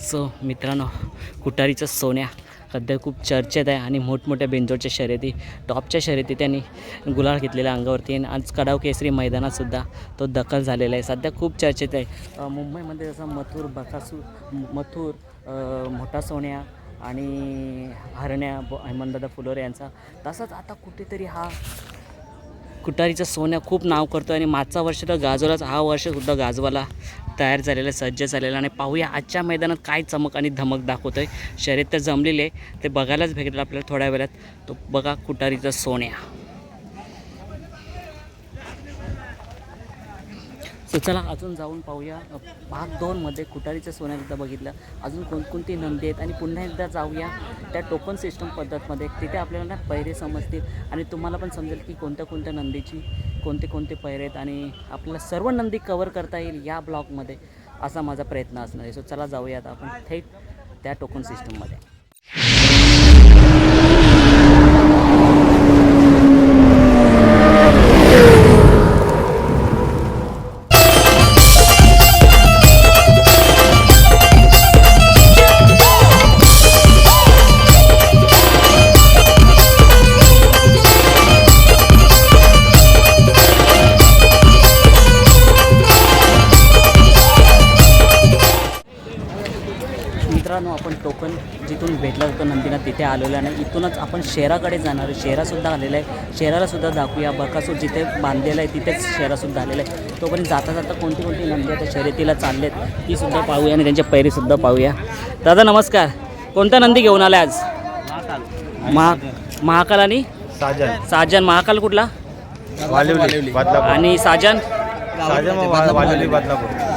So मित्रांनो कुटारीचं सोन्या. सध्या खूप चर्चेत आहे आणि मोठमोठ्या बेंजोडच्या शर्यती टॉपच्या शर्यती त्यांनी गुलाळ घेतलेल्या अंगावरती आणि आज कडाव केसरी मैदानातसुद्धा तो दखल झालेला आहे. सध्या खूप चर्चेत आहे. मुंबईमध्ये जसं मथुर बकासूर मथुर मोठा सोन्या आणि हरण्या हेमंतदादा फुलोरे यांचा. तसाच आता कुठेतरी हा कुटारीचा सोन्या खूप नाव करतो आणि मागचा वर्ष तर गाजवलाच हा वर्षसुद्धा गाजवाला तयार झालेला आहे, सज्ज झालेला आणि पाहूया आजच्या मैदानात काय चमक आणि धमक दाखवतो आहे शर्यत तर जमलेली आहे ते बघायलाच भेटेल आपल्याला थोड्या वेळात. तो बघा कुटारीचा सोन्या. सो चला अजून जाऊन पाहूया. भाग दोनमध्ये कुटारीच्या एकदा बघितलं अजून कोणकोणती नंदी आहेत आणि पुन्हा एकदा जाऊया त्या टोकन सिस्टम पद्धतमध्ये. तिथे आपल्याला ना पैरे समजतील आणि तुम्हाला पण समजेल की कोणत्या कोणत्या नंदीची कोणते कोणते पैरे आहेत आणि आपल्याला सर्व नंदी कवर करता येईल या ब्लॉगमध्ये असा माझा प्रयत्न असणार आहे. सो चला जाऊयात आपण थेट त्या टोकन सिस्टममध्ये आपण जिथून भेटलं होतं नंदीना तिथे आलेलो आहे. आणि इथूनच आपण शेराकडे जाणार आहे. शेरासुद्धा आलेला आहे. शेरालासुद्धा दाखवूया. बकासूर जिथे बांधलेलं आहे तिथेच शेरासुद्धा आलेलं आहे. तोपर्यंत जाता जाता कोणती कोणती नंदी आता शर्यतीला चाललेत ती सुद्धा पाहूया आणि त्यांच्या पैरीसुद्धा पाहूया. दादा नमस्कार. कोणता नंदी घेऊन आला आज? महा महाकाल आणि? साजन. साजन. महाकाल कुठला? आणि साजन?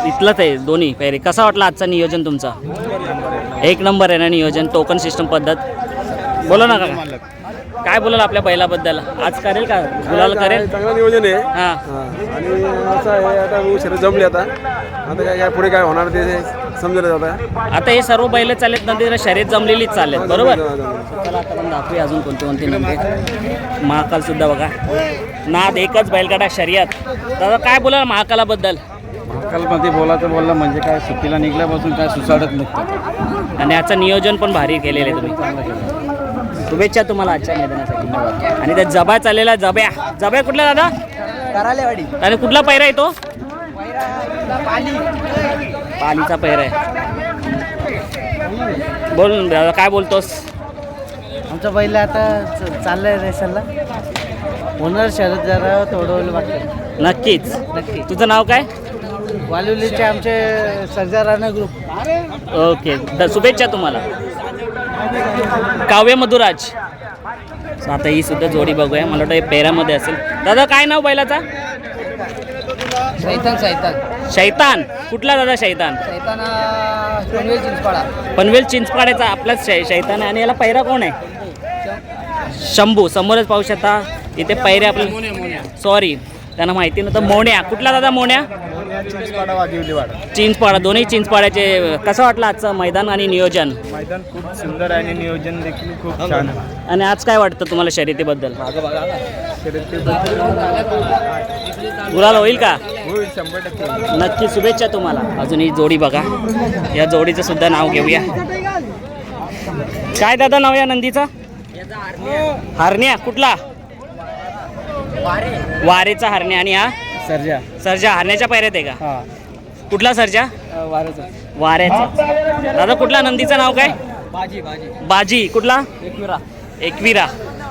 इथलंच आहे दोन्ही. पैरे. कसा वाटला आजचा नियोजन तुमचा? एक नंबर आहे ना नियोजन टोकन सिस्टम पद्धत. बोला ना काका. काय बोलाल आपल्या बैलाबद्दल? आज करेल का? गुलाल करेल? चांगलं नियोजन आहे. हां. हा. आणि असं आहे आता उशीर जमले आता. आता काय काय पुढे काय होणार ते समजेल आता आता हे सर्व बैल चाललेत नंतर शर्यत जमलेलीच चाललेत बरोबर? चला आता आपण दाखवूया अजून कोणते कोणते नंदी. महाकाल सुद्धा बघा. नाद एकच बैलगाडा शर्यत. दादा काय बोलाल महाकालाबद्दल? महाकालमध्ये बोलायचं बोललं म्हणजे काय सुट्टीला निघल्यापासून काय सुसाडत निघतं. आणि याचं नियोजन पण भारी केलेलं आहे तुम्ही. शुभेच्छा तुम्हाला आजच्या मैदानासाठी. आणि त्या जबा चाललेला जब्या. जब्या कुठला दादा? करालेवाडी. आणि कुठला पैरा आहे तो? पालीचा पैरा आहे. बोल दादा काय बोलतोस? आमचा बैल आता चाललाय रेशनला होणार शरद जरा थोडं वाटतं नक्कीच. नक्की. तुझं नाव काय? वालिवलीचे आमचे सर्जा राणा ग्रुप ओके. द शुभेच्छा तुम्हाला. काव्य मधुराज. आता ही सुद्धा जोडी बघूया. मला वाटतं हे पेरामध्ये असेल. दादा काय नाव बैलाचा? सैतान सैतान शैतान. कुठला दादा शैतान? सैतान पनवेल चिंचपाडा. पनवेल चिंचपाड्याचा आपलाच शै शैतान आहे. आणि याला पैरा कोण आहे? शंभू. समोरच पाहू शकता. इथे पैरे आपले सॉरी त्यांना माहिती नव्हतं. मोण्या कुठला दादा मोण्या चिंचपाडा वाघिवली वाडा. चिंचपाडा दोन्ही चिंचपाड्याचे कसं वाटलं आजचं मैदान आणि नियोजन? मैदान खूप सुंदर आहे आणि नियोजन देखील खूप छान आहे. आणि आज काय वाटतं तुम्हाला शर्यतीबद्दल? गुलाल होईल का? होईल शंभर टक्के नक्की शुभेच्छा तुम्हाला. अजून ही जोडी बघा. या जोडीचं सुद्धा नाव घेऊया. काय दादा नाव या नंदीचा? हरण्या कुठला? वारेचा हरण्या आणि हा? सर्जा. सरजा हरण्याच्या पायऱ्यात आहे का? हा. कुठला सरजा? वारचा. वाऱ्याचा दादा कुठला? नंदीचं नाव काय? भाजी भाजी बाजी. कुठला? एकविरा. एकविरा.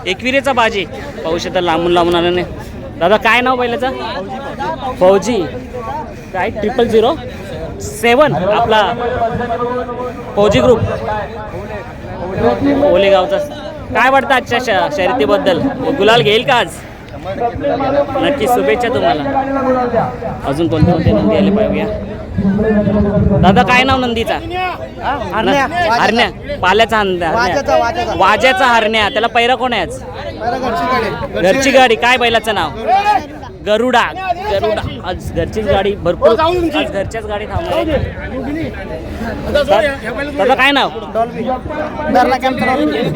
एकविरेचा बाजी. पाहू शकता लांबून लांबून आलं नाही दादा काय नाव पहिल्याचं? फौजी. काय? ट्रिपल झिरो सेवन आपला फौजी ग्रुप ओलेगावचा. काय वाटतं आजच्या शर्यतीबद्दल? गुलाल घेईल का आज? नक्की शुभेच्छा तुम्हाला. अजून कोणते कोणते नंदी आले पाहूया. दादा काय नाव नंदीचा? हरण्या. हरण्या. पाल्याचा हरण्या. वाज्याचा, हरण्या. त्याला पैरा कोण आहे आज? घरची गाडी. काय बैलाचं नाव? गरुडा. गरुडा. आज घरचीच गाडी भरपूर. आज घरच्याच गाडी थांबणार. दादा काय नाव?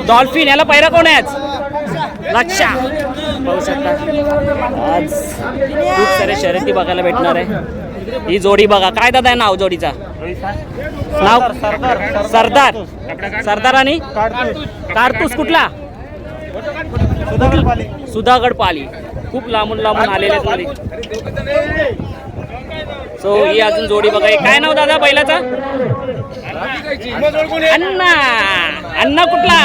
डॉल्फिन. याला पैरा कोण आहे आज? लक्षा पाहू शकता. आज खूप सारे शर्यती बघायला भेटणार आहे. ही जोडी बघा. काय दादा आहे नाव जोडीचा? नाव? सरदार. सरदार आणि? कारतूस. कुठला? सुधागड पाली. खूप लांबून लांबून आलेले आहेत मध्ये सो ही अजून जोडी बघा. काय नाव दादा बैलाचा अण्णा. अण्णा कुठला?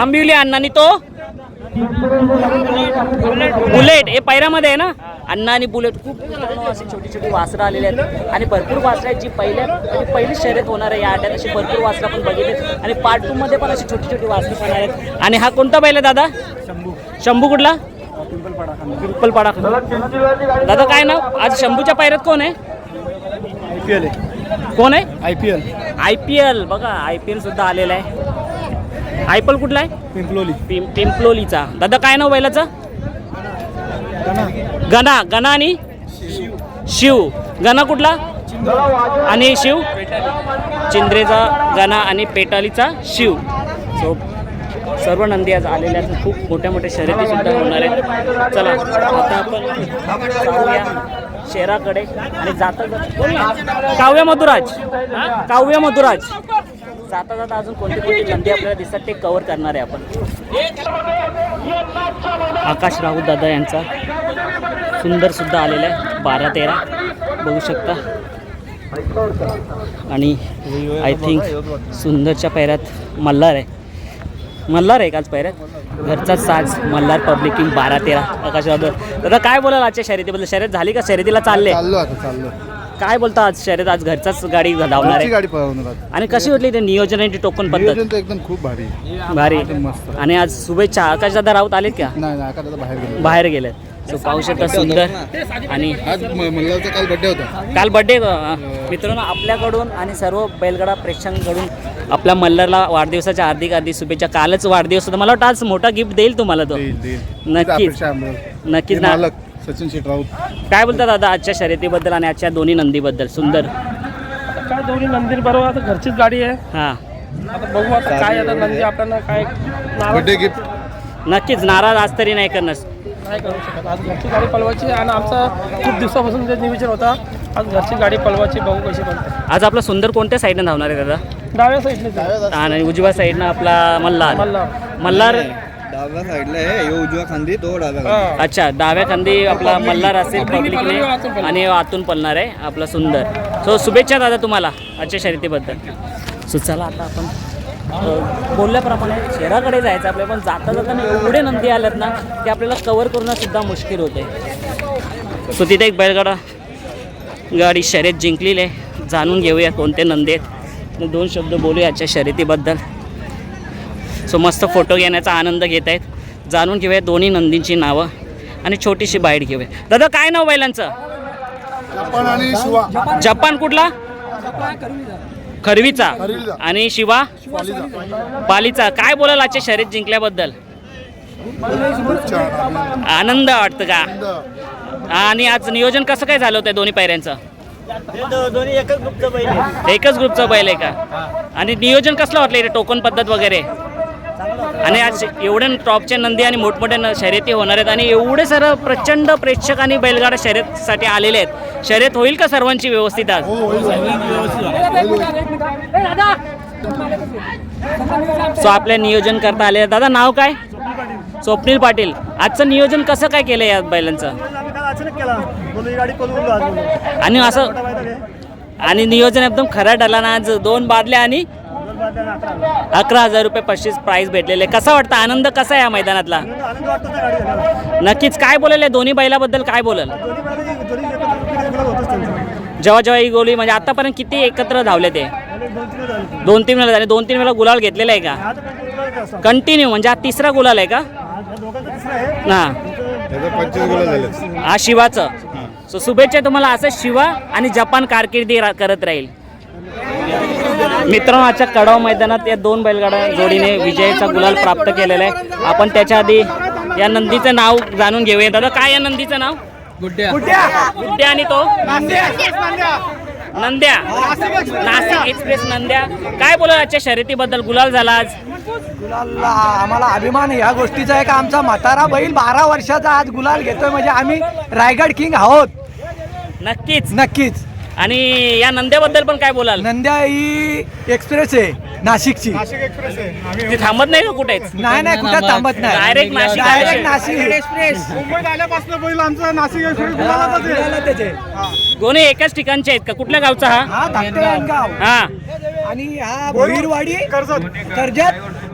आंबिवली अण्णानी तो? बुलेट. हे पैरामध्ये आहे ना? अण्णा आणि बुलेट. खूप अशी छोटी छोटी वासरं आलेली आहेत. आणि भरपूर वासरं आहेत जी पहिल्या म्हणजे पहिली शर्यत होणार आहे या आट्यात अशी भरपूर वासरं आपण बघितले आणि पार्ट टू मध्ये पण अशी छोटी छोटी वासरं पण आहेत. आणि हा कोणता आहे दादा? शंभू. शंभू कुठला? पिंपलपाडा दादा काय नाव? आज शंभूच्या पायऱ्यात कोण आहे? आय पी एल आहे. कोण आहे? I P L. I P L. बघा आय पी एल सुद्धा आलेला आहे. आय पी एल कुठला आहे? पिंपलोली. पिं पिंपलोलीचा. दादा काय नाव बैलाचं? गणा. गणा. आणि? शिव. गणा कुठला? आणि शिव? चिंद्रेचा गणा आणि पेटालीचा शिव. सो सर्व नंदी आज आलेल्या आहेत. खूप मोठ्या मोठ्या शर्यती सुद्धा होणार आहेत. चला आता आपण जाऊया शहराकडे आणि जाता जाता काव्य मधुराज. काव्य मधुराज. जाता जाता अजून कोणती कोणती नंदी आपल्याला दिसतात ते कव्हर करणार आहे आपण. आकाश राहुल दादा यांचा सुंदर सुद्धा आलेला आहे. बारा तेरा बघू शकता. आणि आय थिंक सुंदरच्या पैरात मल्हार आहे. मल्हार आहे का आज घरचा साज मल्हार पब्लिक किंग बारा तेरा. आकाश दादा काय बोलाल आजच्या शर्यतीबद्दल? शर्यत झाली का? शर्यतीला चालले? चाललो आता चाललो. काय बोलता आज शर्यत आज घरचाच गाडी धावणार घरची आहे गाडी पळवणार आता. आणि कशी वाटली ते नियोजन आणि ती टोकन पद्धत? नियोजन तर एकदम खूप भारी. आहे. भारी मस्त. आणि आज शुभेच्छा. आकाशदादा राऊत आलेत का? नाही नाही आता दादा बाहेर गेलो. बाहेर गेले सो पाहू शकता सुंदर आणि आज म- मल्हारचा काल बड्डे होता. काल बड्डे मित्रांनो आपल्याकडून आणि सर्व बैलगाडा प्रेक्षकांकडून आपल्या मल्हारला वाढदिवसाच्या हार्दिक हार्दिक शुभेच्छा. कालच वाढदिवस होता. मला वाटतं आज मोठा गिफ्ट देईल तुम्हाला तो. देईल देईल. नक्कीच. नक्कीच ना. मालक. सचिन शेट राऊत. काय बोलता दादा आजच्या शर्यतीबद्दल आणि आजच्या दोन्ही नंदीबद्दल? सुंदर. काय दोन्ही नंदी बरोबर आता घरचीच गाडी आहे. हां. आता बघू आता काय आता नंदी आपल्याला काय नाराज बड्डे गिफ्ट नक्कीच नाराज आज तरी नाही करणार. नाही करू शकत. आज घरची गाडी पळवायची आणि आमचा खूप दिवसापासून जे नियोजन होता आज घरची गाडी पळवायची बघू कशी बनते. आज आपला सुंदर कोणत्या साईडनं धावणार आहे दादा? डाव्या साईडने आणि उजव्या साईडनं आपला मल्हार. मल्हार. मल्हार डाव्या साईडला आहे यो उजव्या खांदी तो डाव्या हा. अच्छा डाव्या खांदी आपला मल्हार असेल पब्लिकने. आणि आतून पळणार आहे आपला सुंदर. सो शुभेच्छा दादा तुम्हाला आजच्या शर्यतीबद्दल. सो चला आता आपण अ, बोलल्याप्रमाणे शहराकडे जायचं आपल्या पण जाता जाताना एवढे नंदी आल्यात ना की आपल्याला कवर करणं सुद्धा मुश्किल होते. सो तिथे एक बैलगाडा गाडी शर्यत जिंकलेली आहे. जाणून घेऊया कोणते नंदी आहेत. दोन शब्द बोलूया आजच्या शर्यतीबद्दल. सो मस्त फोटो घेण्याचा आनंद घेत आहेत. जाणून घेऊया दोन्ही नंदींची नावं आणि छोटीशी बाईट घेऊया. दादा काय नाव बैलांचं आपण आणि शिवा. जपान कुठला? खरवीचा. आणि शिवा? पालीचा. काय बोलाल आजच्या शर्यत जिंकल्याबद्दल? आनंद वाटतं का. आणि आज नियोजन कसं काय झालं होतं दोन्ही पायऱ्यांचं? एकच ग्रुपचं बैल आहे का? आणि नियोजन कसलं वाटलं इथे? टोकन पद्धत वगैरे? आणि आज एवढे टॉपचे नंदी आणि मोठमोठ्या न- शर्यती होणार आहेत. आणि एवढे सर्व प्रचंड प्रेक्षक आणि बैलगाडा शर्यतसाठी आलेले आहेत. शर्यत होईल का सर्वांची व्यवस्थित आज? हो सो आपल्या नियोजन करता आले दादा नाव काय? स्वप्नील पाटील. आजचं नियोजन कसं काय केलं या बैलांचं? आणि असं आणि नियोजन एकदम खरं ठरला ना आज दोन बादल्या आणि अकरा हजार रुपये पस्तीस प्राईज भेटलेले. कसा वाटतं? आनंद कसा आहे या मैदानातला? नक्कीच. काय बोलेल दोन्ही बैलाबद्दल? काय बोलेल? जेव्हा जेव्हा ही गोली म्हणजे आतापर्यंत किती एकत्र धावले ते? दोन तीन वेळा झाले. दोन तीन वेळा गुलाल घेतलेला आहे का? कंटिन्यू म्हणजे हा तिसरा गुलाल आहे का? ना हा शिवाचं. सो शुभेच्छा तुम्हाला. असं शिवा आणि जपान कारकिर्दी करत राहील. मित्रांनो आजच्या कडाव मैदानात या दोन बैलगाडा जोडीने विजयाचा गुलाल प्राप्त केलेला आहे. आपण त्याच्या आधी या नंदीचं नाव जाणून घेऊया. दादा काय या नंदीचं नाव? गुड्ड्या. गुड्ड्या. आणि तो? नंद्या. नाशिक एक्सप्रेस नंद्या. काय बोला आजच्या शर्यतीबद्दल? गुलाल झाला आज. गुलालला आम्हाला अभिमान आहे. या गोष्टीचा आहे का आमचा म्हातारा बैल बारा वर्षाचा आज गुलाल घेतोय. म्हणजे आम्ही रायगड किंग आहोत. नक्कीच. नक्कीच. आणि या नंद्याबद्दल पण काय बोलाल? नंद्या ही एक्सप्रेस आहे नाशिकची. ती थांबत नाही का कुठेच? नाही नाही कुठं थांबत नाही. Direct Nashik direct. Nashik. Express. मुंबईत आल्यापासून पहिलं आमचं नाशिक एक्सप्रेस त्याचे दोन्ही एकाच ठिकाणचे आहेत का? कुठल्या गावचा हा? हा धाकटे गाव. हा. आणि हा भोईरवाडी कर्जत.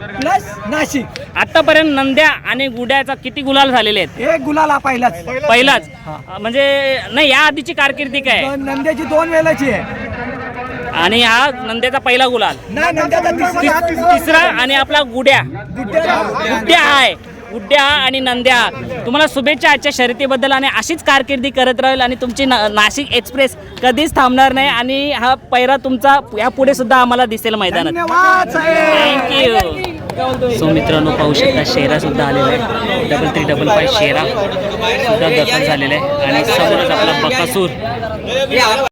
प्लस नाशिक. आतापर्यंत नंद्या आणि गुड्याचा किती गुलाल झालेले आहेत? एक गुलाला पहिलाच. पहिलाच? म्हणजे नाही या आधीची कारकिर्दी काय आहे? नंद्याची दोन वेळाची आहे. आणि हा नंद्याचा पहिला गुलाल. नाही नंद्याचा तिसरा. तिसरा आणि आपला गुड्या. गुड्या. आहे. गुड्या आणि नंद्या. तुम्हाला शुभेच्छा आजच्या शर्यतीबद्दल आणि अशीच कारकिर्दी करत राहील आणि तुमची ना- नाशिक एक्सप्रेस कधीच थांबणार नाही आणि हा पैरा तुमचा यापुढे सुद्धा आम्हाला दिसेल मैदानात. धन्यवाद साहेब. थँक्यू सो मित्रांनो पाहू शकता शेरा सुद्धा आलेला आहे. डबल थ्री डबल फाय शेरा सुद्धा दखल झालेला आहे. आणि समोरच आपला बकासूर.